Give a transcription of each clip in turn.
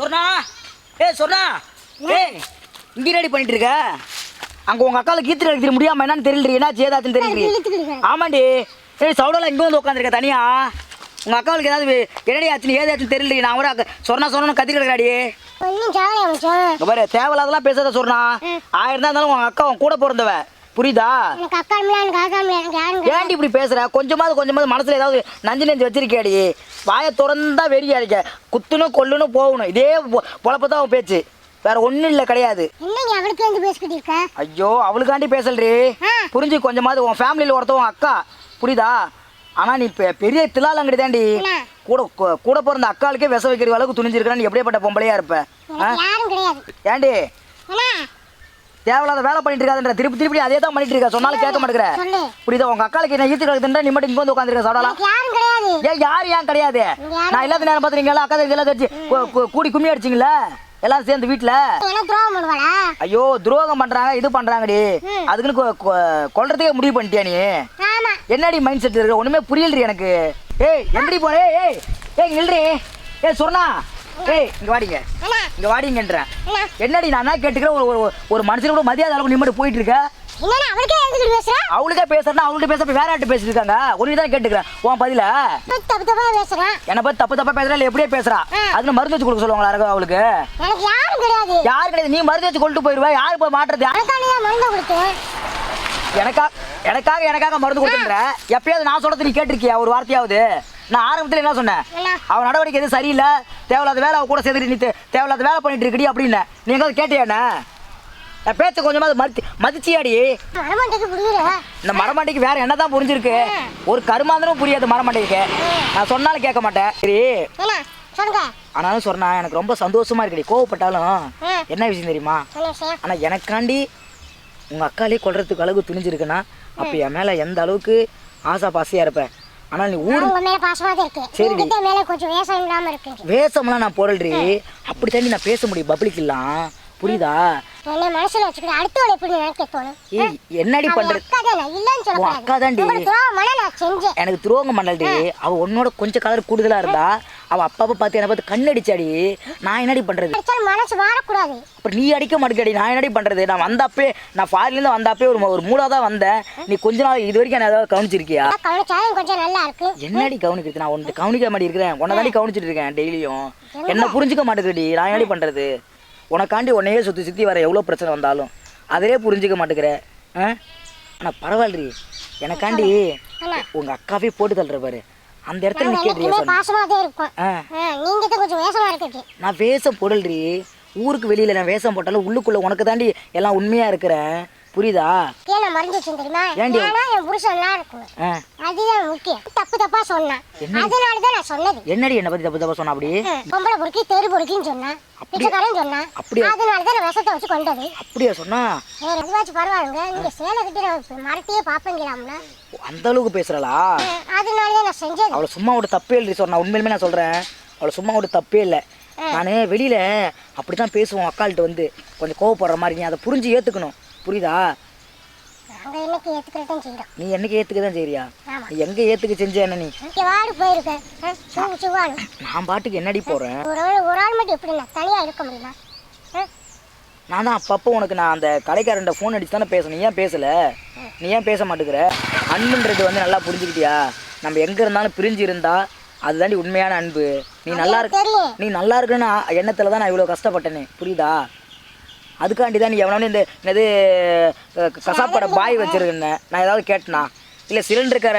சொர்ணா ஏய் சொர்ணா ஏய் இங்கே ரெடி பண்ணிட்டு இருக்க அங்கே உங்கள் அக்காவில் கீத்து எடுத்துட முடியாம என்னன்னு தெரியல என்ன ஏதாச்சுன்னு தெரியல ஆமாண்டி. ஏய் சவுடெல்லாம் இங்கே வந்து உட்காந்துருக்க தனியா? உங்கள் அக்காவுக்கு ஏதாவது என்னடி ஆச்சுன்னு ஏதாச்சுன்னு தெரியல நான் கூட சொன்னா சொன்னு கத்தி கிடக்குறாடி பாரு தேவையில்லாதெல்லாம் பேசாத சொன்னா. ஆயிரம் தான் இருந்தாலும் உங்கள் அக்கா உன் கூட பிறந்தவ. புரியுதா. ஏன்டி இப்படி பேசுற? கொஞ்சமாவது கொஞ்சமாவது மனசுல ஏதாவது நஞ்சு நெஞ்சு வச்சிருக்கியாடி? வாயை திறந்தா வெறியா இருக்க. குத்துணும் கொல்லுணும் போகணும். இதே பொழப்பு தான் அவன் பேச்சு. வேற ஒன்றும் இல்லை கிடையாது. ஐயோ அவளுக்காண்டி பேசல்றி. புரிஞ்சு கொஞ்சமாவது உன் ஃபேமிலியில் ஒருத்தன் உன் அக்கா. புரியுதா? ஆனா நீ பெரிய தில்லாலங்கடி தாண்டி? கூட கூட பிறந்த அக்காளுக்கே விச வைக்கிற அளவுக்கு துணிஞ்சிருக்கா நீ எப்படியாப்பட்ட பொம்பளையா இருப்ப? ஆ? எனக்கு யாரும் கிடையாது. ஏண்டி தேவையில்லாத வேலை பண்ணிட்டு இருக்காதுன்ற. திருப்பி திருப்பி அதே தான் பண்ணிட்டு இருக்கா. சொன்னாலும் கேட்க மாட்டேங்கிற. புரியுதா? உங்க அக்காளுக்கு என்ன ஈத்து கிடக்குதுன்றா நீ மட்டும் இங்க வந்து உட்காந்துருக்க சாப்பிடலாம் ஏன் யார் ஏன் கிடையாது? நான் இல்லாத நேரம் அக்கா தங்கச்சி எல்லாம் தெரிஞ்சு கூ- கூ- கூடி கும்மி அடிச்சிங்களா எல்லாரும் சேர்ந்து வீட்டில் ஐயோ துரோகம் பண்றாங்க இது பண்றாங்கடி. அதுக்குன்னு கொல்றதுக்கே முடிவு பண்ணிட்டியா நீ? என்னடி மைண்ட் செட் இருக்கு? ஒண்ணுமே புரியலடி எனக்கு. ஏய் எங்கடி போற ஏய் ஏய். ஏய் நில்றி. ஏய் சொன்னா. ஏய் இங்க வாடிங்க. இங்க வாடிங்கன்றேன். என்ன என்னடி நான் கேட்டுக்கிறேன்? ஒரு ஒரு ஒரு மனுஷன் கூட மதியாத அளவுக்கு நிம்மடி போயிட்டு இருக்க அவளுக்கே பேசுற அவள்கிட்ட பேச வேற ஆட்டு பேசிட்டு இருக்காங்க உனக்கு தான் கேட்டுக்கிறேன். உன் பதில. தப்பு தப்பா பேசுறேன் என்னை பத்தி தப்பு தப்பா பேசுறா இல்ல எப்படியே பேசுறா. அதுக்கு மருந்து வச்சு கொடுக்க சொல்லுவாங்களா அவளுக்கு? யாரும் கிடையாது. யாரு கிடையாது. நீ மருந்து வச்சு கொண்டு போயிருவ யாரு போய் மாட்டுறது? எனக்கா எனக்காக எனக்காக மருந்து கொடுத்துன்ற. எப்பயாவது நான் சொல்றது நீ கேட்டிருக்கியா ஒரு வார்த்தையாவது? நான் ஆரம்பத்துல என்ன சொன்னேன்? அவன் நடவடிக்கை எதுவும் சரியில்லை. தேவையில்லாத வேலை அவ கூட சேர்த்துட்டு நீ தேவையில்லாத வேலை பண்ணிட்டு இருக்கடி அப்படின்ன. நீ எங்காவது கேட்டியாண்ணே என் பேச்ச கொஞ்சமாவது மதி மதிச்சியாடி? இந்த மரமண்டைக்கு வேற என்னதான் புரிஞ்சிருக்கு? ஒரு கருமாந்திரம் புரியாது மரமண்டைக்கு. நான் சொன்னாலும் கேட்க மாட்டேன். சரி. ஆனாலும் சொன்னா எனக்கு ரொம்ப சந்தோஷமா இருக்குடி. கோவப்பட்டாலும். என்ன விஷயம் தெரியுமா? ஆனா எனக்காண்டி உங்க அக்காலே கொல்றதுக்கு அளவுக்கு துணிஞ்சிருக்குன்னா அப்ப என் மேல எந்த அளவுக்கு ஆசா பாசையா இருப்பேன். ஆனா நீ ஊரு உங்க மேல பாசமா தான் இருக்கு சரிடி. உங்ககிட்ட மேல கொஞ்சம் வேஷம் இல்லாம இருக்கு வேஷம்லாம் நான் போடல்றி அப்படி தாண்டி நான் பேச முடியும் பப்ளிக் இல்லாம் புரியுதா? என்ன மனசுல வச்சுக்கிட்டு அடுத்தவளை எப்படி நினைக்க தோணும்? என்னடி பண்றது? அக்கா தானே இல்லன்னு உன் சொல்லக்கூடாது அக்கா தாண்டி. உங்களுக்கு துரோகமான நான் செஞ்சேன். எனக்கு துரோகம் பண்ணல்டி அவ உன்னோட கொஞ்சம் கலர் கூடுதலா இருந்தா அவ அப்பப்ப பார்த்து என்னை பார்த்து கண்ணடிச்சாடி. நான் என்னடி பண்றது? மனசு மாறக்கூடாது அப்புறம் நீ அடிக்க மாட்டேங்கடி. நான் என்னடி பண்றது? நான் வந்தப்பே நான் ஃபாரின்லேருந்து வந்தப்பே ஒரு ஒரு மூடா தான் வந்தேன். நீ கொஞ்ச நாள் இது வரைக்கும் என்ன ஏதாவது கவனிச்சிருக்கியா? கொஞ்சம் நல்லா இருக்கு. என்னடி கவனிக்கிறது நான் உன்னை கவனிக்க மாட்டி இருக்கிறேன். உன்னை தாண்டி கவனிச்சிட்டு இருக்கேன் டெய்லியும். என்ன புரிஞ்சுக்க மாட்டேங்குடி நான் என்னடி பண்றது? உனக்காண்டி உன்னையே சுற்றி சுற்றி வர எவ்வளோ பிரச்சனை வந்தாலும் அதிலே புரிஞ்சுக்க மாட்டேங்கிற. ஆ? ஆனால் பரவாயில்லடி. எனக்காண்டி? உங்கள் அக்காவே போட்டு தள்ளுற பாரு. அந்த இடத்துல இருக்கு நான் வேஷம் போடல்றி ஊருக்கு வெளியில் நான் வேஷம் போட்டாலும் உள்ளுக்குள்ளே உனக்கு தாண்டி எல்லாம் உண்மையாக இருக்கிறேன். புரியுதா? நான் மறைஞ்சு வச்சேன் தெரியுமா? ஏன்டி? ஏன்னா என் புருஷன் நல்லா இருக்கும் அதுதான் முக்கியம். தப்பு தப்பா சொன்னான்? அதனால தான் நான் சொன்னது. என்னடி என்னை பற்றி தப்பு தப்பா சொன்ன அப்படி? ம், பொம்பளை பொறுக்கி தெரு பொறுக்கின்னு சொன்னான் பிச்சைக்காரன் சொன்னான் அப்படியா? அதனால தான் நான் விஷத்தை வச்சு கொண்டது. அப்படியா சொன்னா? வேற எதுவாச்சும் பரவாயில்லைங்க நீங்க சேலை கட்டி நான் மரத்தையே பார்ப்பீங்களாம்ல அந்த அளவுக்கு பேசுறலா? ம், அதனால தான் நான் செஞ்சது. அவளை சும்மா ஒரு தப்பே இல்லை சொன்னா. உண்மையிலுமே நான் சொல்கிறேன் அவளை சும்மா ஒரு தப்பே இல்லை. நான் வெளியில் அப்படி தான் பேசுவோம் அக்காள்கிட்ட வந்து. கொஞ்சம் கோவப்படுற மாதிரி நீ அதை புரிஞ்சு ஏற்றுக்கணும் புரியுதா? என்னைக்கு நீ என்னைக்கு ஏற்றுக்க தான் ஆமா. நீ எங்கே ஏற்றுக்க செஞ்ச என்ன நீ? வாடு போயிருக்கேன் நான் பாட்டுக்கு என்னடி போகிறேன் ஒரு ஆள் ஒரு ஆள் மட்டும் எப்படி நான் தனியா இருக்க முடியுமா? ஆ? நான் தான் அப்பப்போ உனக்கு நான் அந்த கடைக்காரன்ட்ட ஃபோன் அடிச்சு தானே பேசணும். ஏன் பேசலை? நீ ஏன் பேச மாட்டேங்கிற? அன்புன்றது வந்து நல்லா புரிஞ்சுக்கிட்டியா? நம்ம எங்கே இருந்தாலும் பிரிஞ்சு இருந்தா அதுதாண்டி உண்மையான அன்பு. நீ நல்லா இருக்க நீ நல்லா இருக்குன்னு எண்ணத்தில் தான் நான் இவ்வளோ கஷ்டப்பட்டேனே. புரியுதா? அதுக்காண்டி தான் நீ எவனவனு இந்த என்னது கசாப்படை பாய் வச்சிருக்கேன் நான் ஏதாவது கேட்டனா? இல்லை சிலிண்டருக்கார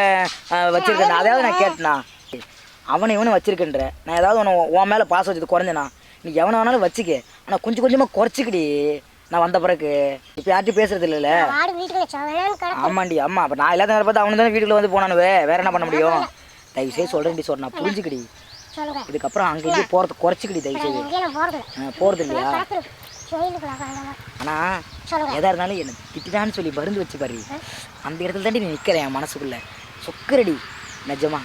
வச்சிருக்கேன்? அதாவது நான் கேட்டனா? அவனை இவனை வச்சிருக்கேன்ற. நான் ஏதாவது உன உன் மேலே பாசம் வச்சது குறைஞ்சனா? நீ எவனை வேணாலும் வச்சுக்க. ஆனால் கொஞ்சம் கொஞ்சமாக குறைச்சிக்கடி. நான் வந்த பிறகு. இப்போ யார்ட்டும் பேசுறது இல்லைல்ல? ஆமாண்டி ஆமா. அப்போ நான் இல்லாத நேரம் பார்த்து அவனு தானே வீட்டுக்குள்ள வந்து போனானுவே. வேற என்ன பண்ண முடியும்? தயவு செய்து சொல்கிறேன்டி சொல் நான் புரிஞ்சுக்கடி. இதுக்கப்புறம் அங்கே இங்கே போகிறது குறைச்சிக்கடி தயவு செய்து போறது இல்லையா ஆனா எதா இருந்தாலும் என்ன திட்டிட்டான்னு சொல்லி மருந்து வச்சு பாரு. அந்த இடத்துல தாண்டி நீ நிக்கிறேன் என் மனசுக்குள்ள. சொக்கரடி நிஜமா.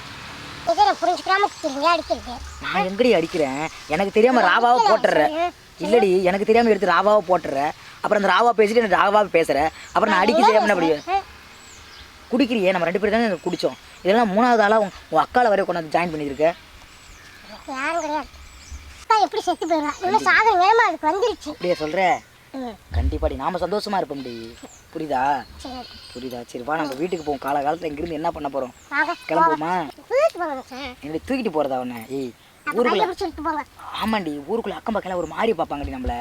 நான் எங்கடி அடிக்கிறேன்? எனக்கு தெரியாம ராவாவை போட்டுற இல்லடி எனக்கு தெரியாம எடுத்து ராவாவை போட்டுற அப்புறம் அந்த ராவா பேசிட்டு எனக்கு ராவாவை பேசுற? அப்புறம் நான் அடிக்க தெரியாம என்ன முடியும்? குடிக்கிறியே நம்ம ரெண்டு பேரும் தானே குடிச்சோம். இதெல்லாம் மூணாவது ஆளா உன் உன் அக்கால வரை கொண்டாந்து ஜாயின் பண்ணியிருக்க? அக்கா எப்படி செத்து போயிடுவான் இன்னும் சாகிற நேரமா அதுக்கு வந்துருச்சு. அப்படியே சொல்ற? கண்டிப்பாடி நாம சந்தோஷமா இருப்போம்டி புரியுதா? புரியுதா? சரி வா நம்ம வீட்டுக்கு போவோம். காலகாலத்தில் இங்கிருந்து என்ன பண்ண போறோம்? கிளம்புவோமா? என்னடி தூக்கிட்டு போறதா உன்னை? ஏய் ஊருக்குள்ள ஆமாண்டி ஊருக்குள்ள அக்கம் பக்கம் ஒரு மாறி பார்ப்பாங்கடி நம்மள.